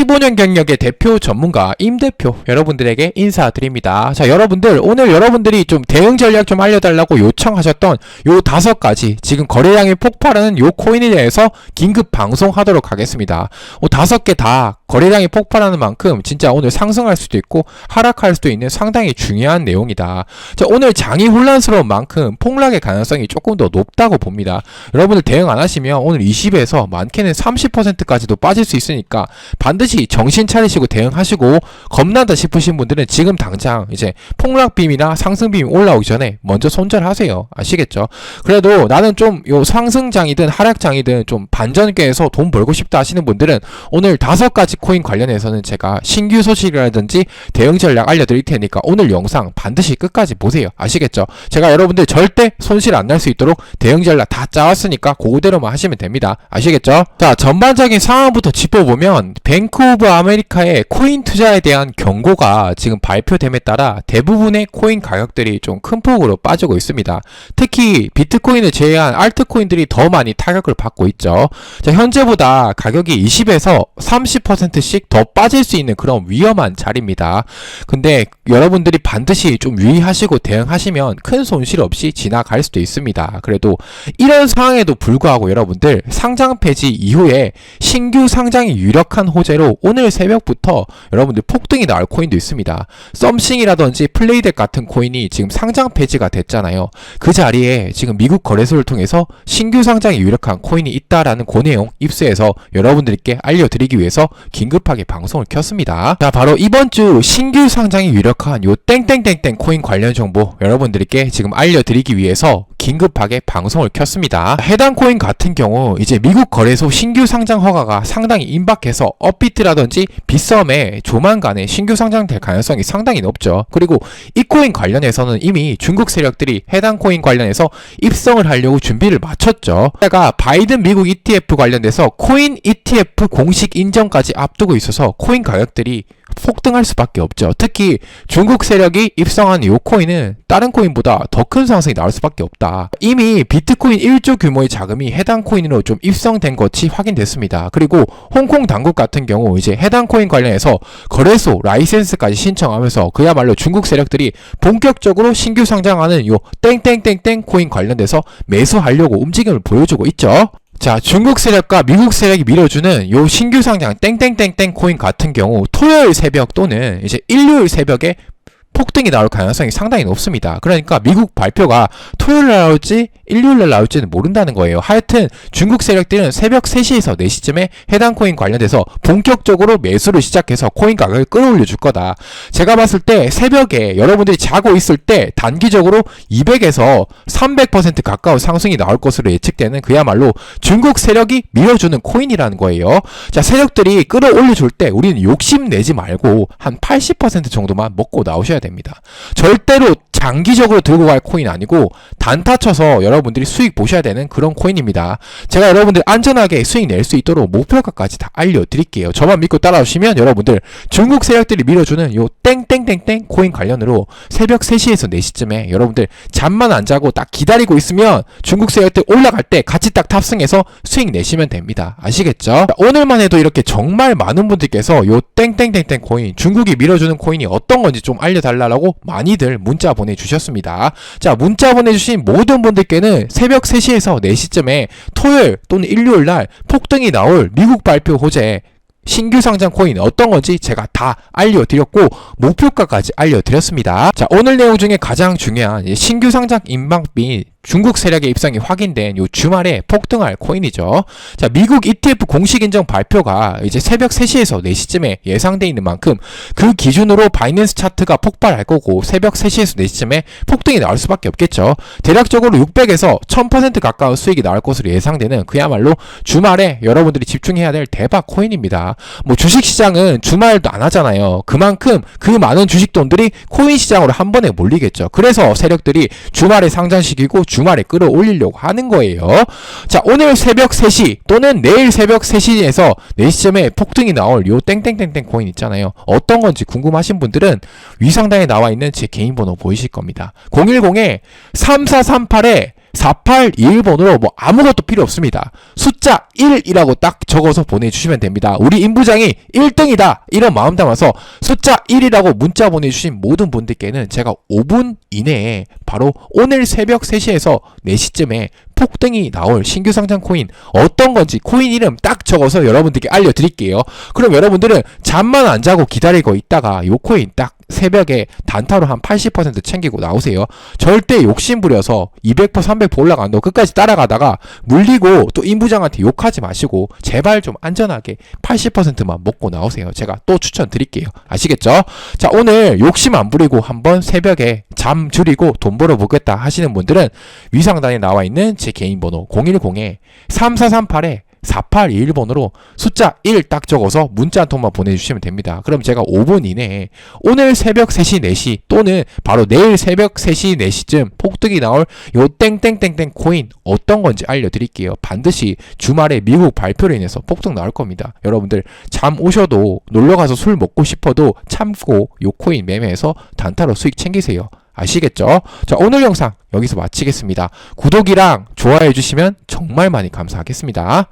15년 경력의 대표 전문가 임 대표 여러분들에게 인사드립니다. 자, 여러분들 오늘 여러분들이 좀 대응 전략 좀 알려달라고 요청하셨던 요 다섯 가지 지금 거래량이 폭발하는 요 코인에 대해서 긴급 방송하도록 하겠습니다. 어, 다섯 개 다 거래량이 폭발하는 만큼 진짜 오늘 상승할 수도 있고 하락할 수도 있는 상당히 중요한 내용이다. 자, 오늘 장이 혼란스러운 만큼 폭락의 가능성이 조금 더 높다고 봅니다. 여러분들 대응 안 하시면 오늘 20에서 많게는 30%까지도 빠질 수 있으니까 반드시 정신 차리시고 대응하시고 겁난다 싶으신 분들은 지금 당장 이제 폭락빔이나 상승빔이 올라오기 전에 먼저 손절하세요. 아시겠죠? 그래도 나는 좀 요 상승장이든 하락장이든 좀 반전계에서 돈 벌고 싶다 하시는 분들은 오늘 다섯 가지 코인 관련해서는 제가 신규 소식이라든지 대응 전략 알려드릴 테니까 오늘 영상 반드시 끝까지 보세요. 아시겠죠? 제가 여러분들 절대 손실 안 날 수 있도록 대응 전략 다 짜왔으니까 그대로만 하시면 됩니다. 아시겠죠? 자, 전반적인 상황부터 짚어보면 뱅크 오브 아메리카의 코인 투자에 대한 경고가 지금 발표됨에 따라 대부분의 코인 가격들이 좀 큰 폭으로 빠지고 있습니다. 특히 비트코인을 제외한 알트코인들이 더 많이 타격을 받고 있죠. 자, 현재보다 가격이 20에서 30%씩 더 빠질 수 있는 그런 위험한 자리입니다. 근데 여러분들이 반드시 좀 유의하시고 대응하시면 큰 손실 없이 지나갈 수도 있습니다. 그래도 이런 상황에도 불구하고 여러분들 상장 폐지 이후에 신규 상장이 유력한 호재로 오늘 새벽부터 여러분들 폭등이 나올 코인도 있습니다. 썸싱이라든지 플레이덱 같은 코인이 지금 상장 폐지가 됐잖아요. 그 자리에 지금 미국 거래소를 통해서 신규 상장이 유력한 코인이 있다라는 그 내용 입수해서 여러분들께 알려드리기 위해서 긴급하게 방송을 켰습니다. 자, 바로 이번 주 신규 상장이 유력 한 요 땡땡땡땡 코인 관련 정보 여러분들께 지금 알려드리기 위해서 긴급하게 방송을 켰습니다. 해당 코인 같은 경우 이제 미국 거래소 신규 상장 허가가 상당히 임박해서 업비트라든지 빗썸에 조만간에 신규 상장될 가능성이 상당히 높죠. 그리고 이 코인 관련해서는 이미 중국 세력들이 해당 코인 관련해서 입성을 하려고 준비를 마쳤죠. 제가 바이든 미국 ETF 관련돼서 코인 ETF 공식 인정까지 앞두고 있어서 코인 가격들이 폭등할 수밖에 없죠. 특히 중국 세력이 입성한 이 코인은 다른 코인보다 더 큰 상승이 나올 수밖에 없다. 이미 비트코인 1조 규모의 자금이 해당 코인으로 좀 입성된 것이 확인됐습니다. 그리고 홍콩 당국 같은 경우 이제 해당 코인 관련해서 거래소 라이센스까지 신청하면서 그야말로 중국 세력들이 본격적으로 신규 상장하는 요 땡땡땡땡 코인 관련돼서 매수하려고 움직임을 보여주고 있죠. 자, 중국 세력과 미국 세력이 밀어주는 요 신규 상장 땡땡땡땡 코인 같은 경우 토요일 새벽 또는 이제 일요일 새벽에 폭등이 나올 가능성이 상당히 높습니다. 그러니까 미국 발표가 토요일 날 나올지 일요일 날 나올지는 모른다는 거예요. 하여튼 중국 세력들은 새벽 3시에서 4시쯤에 해당 코인 관련돼서 본격적으로 매수를 시작해서 코인 가격을 끌어올려 줄 거다. 제가 봤을 때 새벽에 여러분들이 자고 있을 때 단기적으로 200에서 300% 가까운 상승이 나올 것으로 예측되는 그야말로 중국 세력이 밀어주는 코인이라는 거예요. 자, 세력들이 끌어올려 줄 때 우리는 욕심 내지 말고 한 80% 정도만 먹고 나오셔야 됩니다. 절대로 장기적으로 들고 갈 코인 아니고 단타 쳐서 여러분들이 수익 보셔야 되는 그런 코인입니다. 제가 여러분들 안전하게 수익 낼 수 있도록 목표가까지 다 알려드릴게요. 저만 믿고 따라오시면 여러분들 중국 세력들이 밀어주는 요 땡땡땡땡 코인 관련으로 새벽 3시에서 4시쯤에 여러분들 잠만 안 자고 딱 기다리고 있으면 중국 세력들 올라갈 때 같이 딱 탑승해서 수익 내시면 됩니다. 아시겠죠? 자, 오늘만 해도 이렇게 정말 많은 분들께서 요 땡땡땡땡 코인 중국이 밀어주는 코인이 어떤 건지 좀 알려달라 고 많이들 문자 보내주셨습니다. 자 문자 보내주신 모든 분들께는 새벽 3시에서 4시쯤에 토요일 또는 일요일 날 폭등이 나올 미국 발표 호재 신규 상장 코인 어떤 건지 제가 다 알려드렸고 목표가까지 알려드렸습니다. 자 오늘 내용 중에 가장 중요한 이 신규 상장 인방비 중국 세력의 입성이 확인된 요 주말에 폭등할 코인이죠. 자, 미국 ETF 공식 인정 발표가 이제 새벽 3시에서 4시쯤에 예상돼 있는 만큼 그 기준으로 바이낸스 차트가 폭발할 거고 새벽 3시에서 4시쯤에 폭등이 나올 수밖에 없겠죠. 대략적으로 600에서 1000% 가까운 수익이 나올 것으로 예상되는 그야말로 주말에 여러분들이 집중해야 될 대박 코인입니다. 뭐 주식 시장은 주말도 안 하잖아요. 그만큼 그 많은 주식 돈들이 코인 시장으로 한 번에 몰리겠죠. 그래서 세력들이 주말에 상장시키고 주말에 끌어올리려고 하는 거예요. 자, 오늘 새벽 3시 또는 내일 새벽 3시에서 4시쯤에 폭등이 나올 요 땡땡땡땡 코인 있잖아요. 어떤 건지 궁금하신 분들은 위상단에 나와 있는 제 개인 번호 보이실 겁니다. 010에 3438에 4821번으로 뭐 아무것도 필요 없습니다. 숫자 1이라고 딱 적어서 보내주시면 됩니다. 우리 임부장이 1등이다! 이런 마음 담아서 숫자 1이라고 문자 보내주신 모든 분들께는 제가 5분 이내에 바로 오늘 새벽 3시에서 4시쯤에 폭등이 나올 신규 상장 코인 어떤 건지 코인 이름 딱 적어서 여러분들께 알려드릴게요. 그럼 여러분들은 잠만 안 자고 기다리고 있다가 요 코인 딱 새벽에 단타로 한 80% 챙기고 나오세요. 절대 욕심 부려서 200%, 300% 올라간다고 끝까지 따라가다가 물리고 또 임부장한테 욕하지 마시고 제발 좀 안전하게 80%만 먹고 나오세요. 제가 또 추천드릴게요. 아시겠죠? 자, 오늘 욕심 안 부리고 한번 새벽에 잠 줄이고 돈 벌어보겠다 하시는 분들은 위상단에 나와 있는 제 개인 번호 010-3438에 4821번으로 숫자 1 딱 적어서 문자 한 통만 보내주시면 됩니다. 그럼 제가 5분 이내에 오늘 새벽 3시, 4시 또는 바로 내일 새벽 3시, 4시쯤 폭등이 나올 요 땡땡땡땡 코인 어떤 건지 알려드릴게요. 반드시 주말에 미국 발표로 인해서 폭등 나올 겁니다. 여러분들 잠 오셔도 놀러가서 술 먹고 싶어도 참고 요 코인 매매해서 단타로 수익 챙기세요. 아시겠죠? 자, 오늘 영상 여기서 마치겠습니다. 구독이랑 좋아해 주시면 정말 많이 감사하겠습니다.